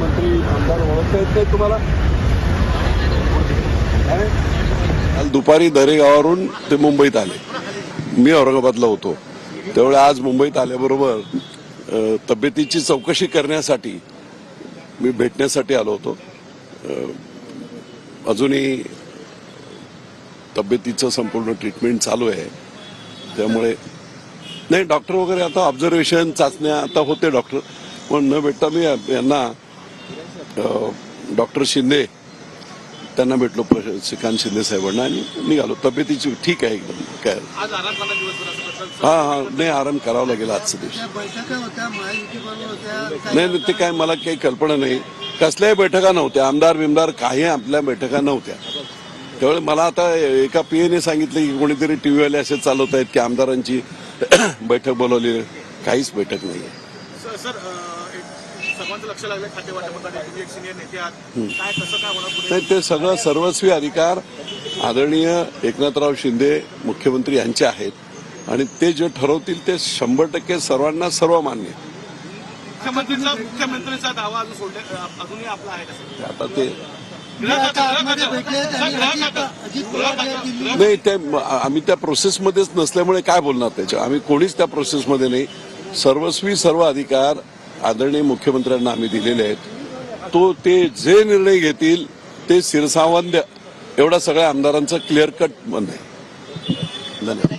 मंत्री आमदार ओळखता येत नाही तुम्हाला? काल दुपारी दरेगावावरून ते मुंबईत आले. मी औरंगाबादला होतो. त्यावेळी आज मुंबईत आल्याबरोबर तब्येतीची चौकशी करण्यासाठी मी भेटण्यासाठी आलो होतो. अजूनही तब्येतीचं संपूर्ण ट्रीटमेंट चालू आहे. त्यामुळे नाही डॉक्टर वगैरे आता ऑब्झर्वेशन चाचण्या आता होते डॉक्टर. पण न भेटता मी यांना डॉक्टर शिंदे त्यांना भेटलो श्रीकांत शिंदे साहेबांना आणि निघालो. तब्येतीची ठीक आहे एकदम. काय? हा हा. नाही आराम करावा लागेल महायुतीबरोबर होत्या नाही नाही, ते काय मला काही कल्पना नाही. कसल्याही बैठका नव्हत्या. आमदार बिमदार काही आपल्या बैठका नव्हत्या. त्यामुळे मला आता एका पीएने सांगितलं की कोणीतरी टीव्हीवाले असे चालवत आहेत की आमदारांची बैठक बोलवली. काहीच बैठक नाही सर्वांचं लक्ष लागलं खाते वाटपाकडे तुम्ही एक सिनियर नेते आहात. काय कसं काय होणार पुढे? नाही ते सगळं सर्वस्वी अधिकार आदरणीय एकनाथराव शिंदे मुख्यमंत्री यांचे आहेत. आणि ते जे ठरवतील ते शंभर टक्के सर्वांना सर्व मान्य आहे. मुख्यमंत्रीचा मुख्यमंत्रीचा दावा अजून सोडले अजूनही आपला आहे का सर? आता ते नाही ते म- आम्ही त्या प्रोसेसमध्येच नसल्यामुळे काय बोलणार त्याच्या आम्ही कोणीच त्या प्रोसेसमध्ये नाही. सर्वस्वी सर्व अधिकार आदरणीय मुख्यमंत्र्यांना आम्ही दिलेले आहेत. तो ते जे निर्णय घेतील ते शिरसावंद्य एवढा सगळ्या आमदारांचा क्लिअर कट म्हणणं आहे धन्यवाद.